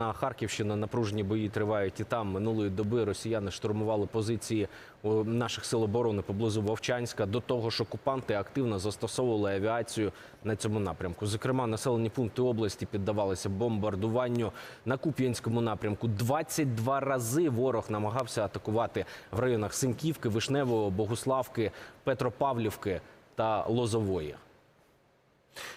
Харківщина напружені бої тривають і там минулої доби росіяни штурмували позиції наших сил оборони поблизу Вовчанська. До того ж, окупанти активно застосовували авіацію на цьому напрямку. Зокрема, населені пункти області піддавалися бомбардуванню на Куп'янському напрямку. 22 рази ворог намагався атакувати в районах Синьківки, Вишневого, Богуславки, Петропавлівки та Лозової.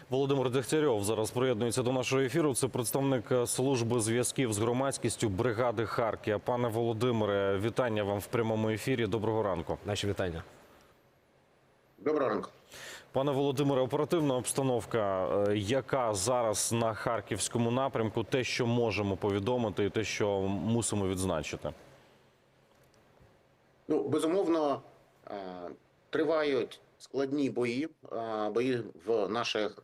Володимир Дегтярьов зараз приєднується до нашого ефіру. Це представник е, служби зв'язків з громадськістю бригади Харкія. Пане Володимире, вітання вам в прямому ефірі. Доброго ранку. Наші вітання. Доброго ранку. Пане Володимире, оперативна обстановка, е, яка зараз на харківському напрямку, те, що можемо повідомити, і те, що мусимо відзначити. Ну, безумовно, е, тривають складні бої, бої в наших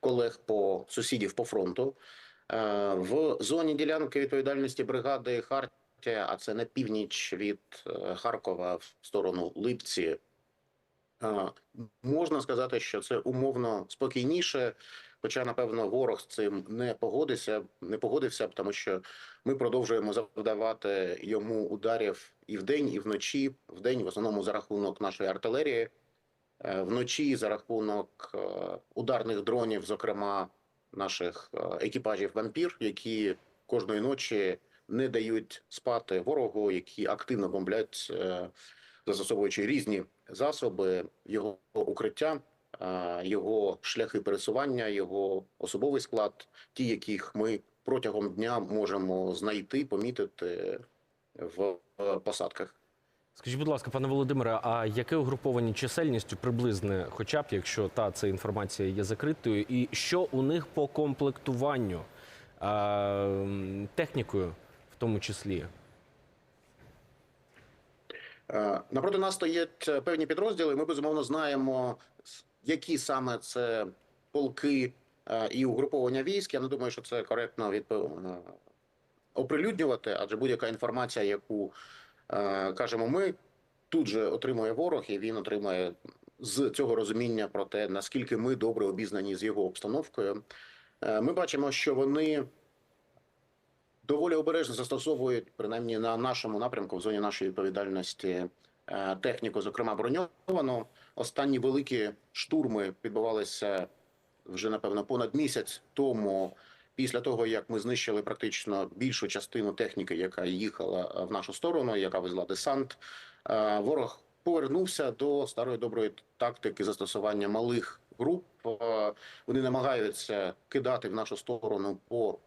колег по сусідів по фронту. В зоні ділянки відповідальності бригади Хартія, а це на північ від е, Харкова в сторону Липці. Можна сказати, що це умовно спокійніше, хоча, напевно, ворог з цим не погодився, не погодився, тому що ми продовжуємо завдавати йому ударів і вдень, і вночі. Вдень в основному за рахунок нашої артилерії, вночі за рахунок е, ударних дронів, зокрема наших е, екіпажів вампір, які кожної ночі не дають спати ворогу, які активно бомблять, е, застосовуючи різні засоби його укриття. е, Його шляхи пересування, його особовий склад, ті, яких ми протягом дня можемо знайти, помітити в е, посадках. Скажіть, будь ласка, пане Володимире, а яке угруповання чисельністю приблизне, хоча б якщо та ця інформація є закритою, і що у них по комплектуванню е, технікою, в тому числі? Е, Напроти нас стоять е, певні підрозділи. Ми безумовно знаємо, які саме це полки е, і угруповання військ. Я не думаю, що це коректно е, оприлюднювати, адже будь-яка інформація, яку кажемо ми, тут же отримує ворог, і він отримує з цього розуміння про те, наскільки ми добре обізнані з його обстановкою. Е, Ми бачимо, що вони доволі обережно застосовують, принаймні на нашому напрямку, в зоні нашої відповідальності, е, техніку, зокрема броньовану. Останні великі штурми відбувалися вже напевно понад місяць тому. Після того, як ми знищили практично більшу частину техніки, яка їхала в нашу сторону, яка везла десант, е, ворог повернувся до старої доброї тактики застосування малих груп. Е, Вони намагаються кидати в нашу сторону по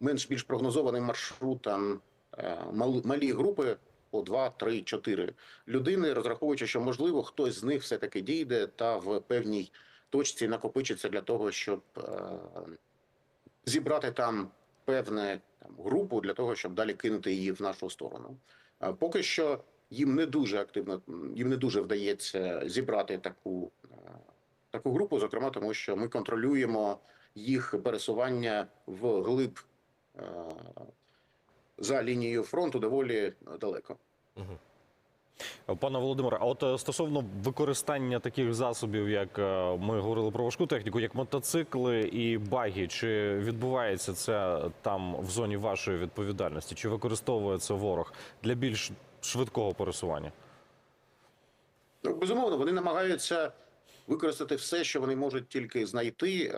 менш більш прогнозованим маршрутам е, малі групи по 2, 3, 4 людини, розраховуючи, що можливо хтось з них все таки дійде та в певній точці накопичиться для того, щоб е, зібрати там певне там групу для того, щоб далі кинути її в нашу сторону. Поки що їм не дуже активно, їм не дуже вдається зібрати таку, е, таку групу, зокрема, тому що ми контролюємо їх пересування в глиб е, за лінією фронту доволі далеко. Пане Володимире, а от е, стосовно використання таких засобів, як е, ми говорили про важку техніку, як мотоцикли і баги, чи відбувається це там в зоні вашої відповідальності? Чи використовує це ворог для більш швидкого пересування? Ну, безумовно, вони намагаються використати все, що вони можуть тільки знайти.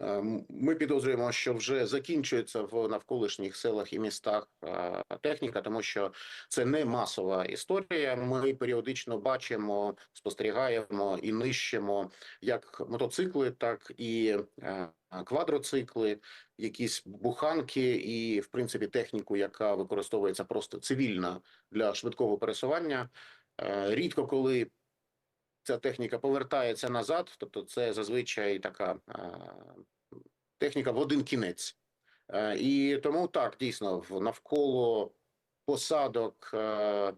Е, Ми підозрюємо, що вже закінчується в навколишніх селах і містах е, техніка, тому що це не масова історія. Ми періодично бачимо, спостерігаємо і нищимо як мотоцикли, так і е, квадроцикли, якісь буханки, і в принципі техніку, яка використовується просто цивільна для швидкого пересування. Рідко коли ця техніка повертається назад, тобто це зазвичай така е, техніка в один кінець. Е, І тому так, дійсно, навколо посадок, е,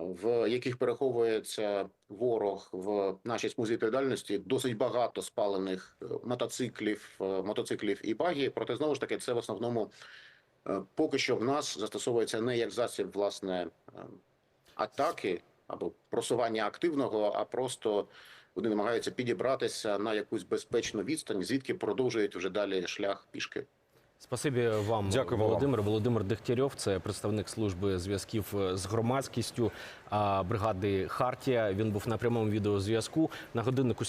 в яких переховується ворог в нашій смузі відповідальності, досить багато спалених мотоциклів, мотоциклів і багі. Проте знову ж таки, це в основному поки що в нас застосовується не як засіб власне атаки або просування активного, а просто вони намагаються підібратися на якусь безпечну відстань, звідки продовжують вже далі шлях пішки. Спасибі вам, Дякуємо вам. Володимир. Володимир Дегтярьов, це представник служби зв'язків е, з громадськістю бригади Хартія. Він був на прямому відеозв'язку на годиннику